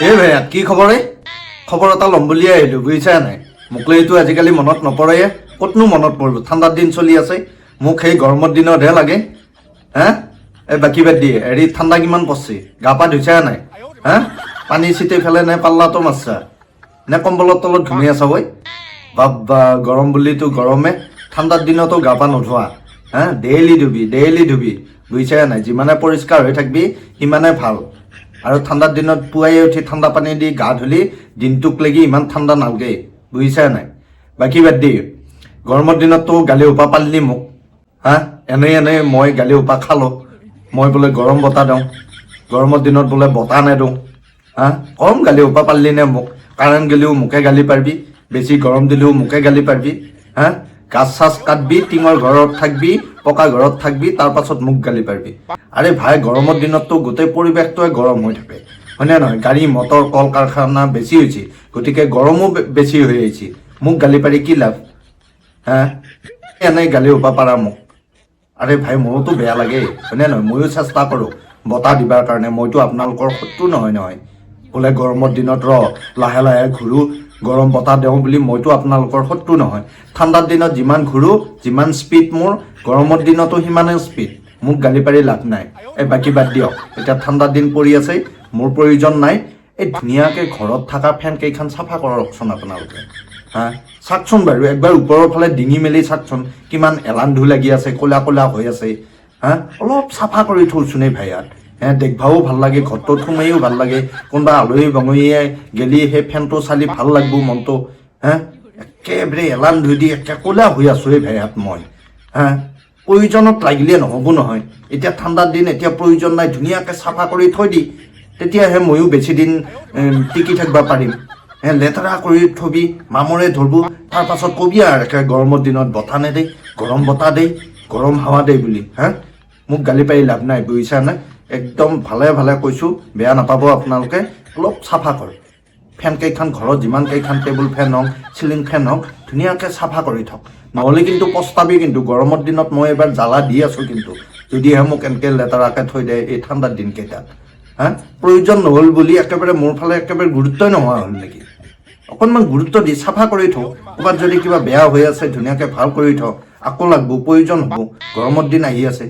এই ভাইয়া, কি খবৰ এই খবৰ এটা ল'ম বুলিয়ে আহিলোঁ, বুজিছা নাই? মোকলৈতো আজিকালি মনত নপৰে ক'তনো মনত পৰিব? ঠাণ্ডাৰ দিন চলি আছে, মোক সেই গৰমৰ দিনতহে লাগে। হে? এই বাকী বাদ দিয়ে হেৰি, ঠাণ্ডা কিমান পৰছি? গা পা ধুইছা নাই? হা? পানী ছিটি ফেলে নে পাল্লাটো মাৰছা নে কম্বলৰ তলত ঘূমি আছা বৈ বাবা গৰম বুলিতো গৰমে, ঠাণ্ডাৰ দিনতো গা পা নোধোৱা। হা? ডেইলি ধুবি ডেইলি ধুবি বুজিছা নাই? যিমানে পৰিষ্কাৰ হৈ থাকিবি, সিমানে ভালো। আৰু ঠাণ্ডাৰ দিনত পুৱাই উঠি ঠাণ্ডা পানী দি গা ধুলি দিনটোক লাগি ইমান ঠাণ্ডা নালগে বুজিছা নাই? বাকী বাদ দি, গৰমৰ দিনততো গালি উপা পালিলি মোক, হা? এনে এনে মই গালি উপা খালোঁ। মই বোলে গৰম বতাহ দিওঁ, গৰমৰ দিনত বোলে বতাহ নেদিওঁ, হা? কম গালি উপা পালিলি নে মোক? কাৰেণ্ট গেলিও মোকে গালি পাৰিবি, বেছি গৰম দিলেও মোকে গালি পাৰিবি, হা? গাছ চাছ কাটবি, টিঙৰ ঘৰত থাকবি পকা ঘৰত থাকবি, তাৰ পাছত মোক গালি পাৰিবি। আৰে ভাই, গৰমৰ দিনততো গোটেই পৰিৱেশটোৱে গৰম হৈ থাকে। হয়নে নহয়? গাড়ী, মটৰ কল কাৰখানা বেছি হৈছে। গতিকে গৰমো বেছি হৈ আহিছে। মোক গালি পাৰি কি লাভ? হা? এনেই গালি উপাহ পাৰা মোক। আৰে ভাই মোৰোতো বেয়া লাগে হয়নে নহয়? ময়ো চেষ্টা কৰোঁ। বতাহ দিবৰ কাৰণে। মইতো আপোনালোকৰ শত্ৰু নহয় নহয়। বোলে গৰমৰ দিনত ৰ, লাহে লাহে ঘূৰো, গৰম বতাহ দিওঁ বুলি মইতো আপোনালোকৰ শত্ৰু নহয়। ঠাণ্ডাৰ দিনত যিমান ঘূৰো, যিমান স্পীড মোৰ, গৰমৰ দিনতো সিমানে স্পীড মোক গালি পাৰি লাভ নাই। এই বাকী বাদ দিয়ক। এতিয়া ঠাণ্ডাৰ দিন পৰি আছে, মোৰ প্ৰয়োজন নাই। এই ধুনীয়াকৈ ঘৰত থকা ফেন কেইখন চাফা কৰকচোন আপোনালোকে। হা? চাওকচোন বাৰু, একবাৰ ওপৰৰ ফালে ডিঙি মেলি চাওকচোন, কিমান এলান্ধু লাগি আছে ক'লা ক'লা হৈ আছে। হা? অলপ চাফা কৰি থওঁচোন এই ভাইয়াত হে দেখভাও ভালো লাগে ঘৰটোত সোমাইও ভালো লাগে। কোনোবা আলহী বঙৰীয়ে গেলি সেই ফেনটো চালি ভালো লাগব মনটো, হা? একেবাৰে ধুই দি একে ক'লা হৈ আছোঁ এই ভাইয়াত মই, হা? প্ৰয়োজনত লাগিলে নহ'ব নহয়। এতিয়া ঠাণ্ডাৰ দিন, এতিয়া প্ৰয়োজন নাই, ধুনীয়াকৈ চাফা কৰি থৈ দি, তেতিয়াহে ময়ো বেছি দিন টিকি থাকিব পাৰিম। লেতেৰা কৰি থবি, মামৰে ধৰব, তাৰ পাছত কবি আৰু একে গৰমৰ দিনত বতাহ নেদেই গৰম বতাহ দেই, গৰম হাৱা দেই বুলি, হা? মোক গালি পাৰি লাভ নাই বুজিছা নে একদম ভালে ভালে কৈছোঁ, বেয়া নাপাব আপোনালোকে। অলপ চাফা কৰ ফেন কেইখন ঘৰত, যিমান কেইখন টেবুল ফেন হওক, চিলিং ফেন হওক, ধুনীয়াকৈ চাফা কৰি থওক। নহ'লে কিন্তু পস্তাবি কিন্তু, গৰমৰ দিনত মই এবাৰ জ্বালা দি আছোঁ কিন্তু। যদিহে মোক এনেকৈ লেতেৰাকৈ থৈ দিয়ে এই ঠাণ্ডাৰ দিনকেইটাত। হা? প্ৰয়োজন নহ'ল বুলি একেবাৰে মোৰ ফালে একেবাৰে গুৰুত্বই নোহোৱা হ'ল নেকি? অকণমান গুৰুত্ব দি চাফা কৰি থওঁ। ক'ৰবাত যদি কিবা বেয়া হৈ আছে, ধুনীয়াকৈ ভালো কৰি থওঁ। আকৌ লাগব, প্ৰয়োজন হ'ব। গৰমৰ দিন আহি আছে।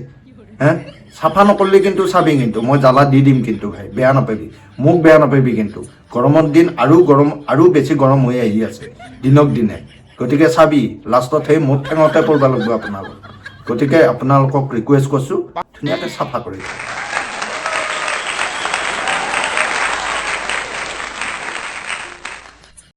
হে? চাফা নকৰিলে কিন্তু চাবি কিন্তু, মই জ্বালা দি দিম কিন্তু ভাই, বেয়া নাপাবি, মোক বেয়া নাপাবি কিন্তু। গৰমৰ দিন আৰু গৰম, আৰু বেছি গৰম হৈ আহি আছে, দিনক দিনে। গতিকে চাবি, লাষ্টত সেই মোৰ ঠেঙতে পৰিব লাগিব আপোনালোক গতিকে আপোনালোকক ৰিকুৱেষ্ট কৰিছোঁ, ধুনীয়াকৈ চাফা কৰি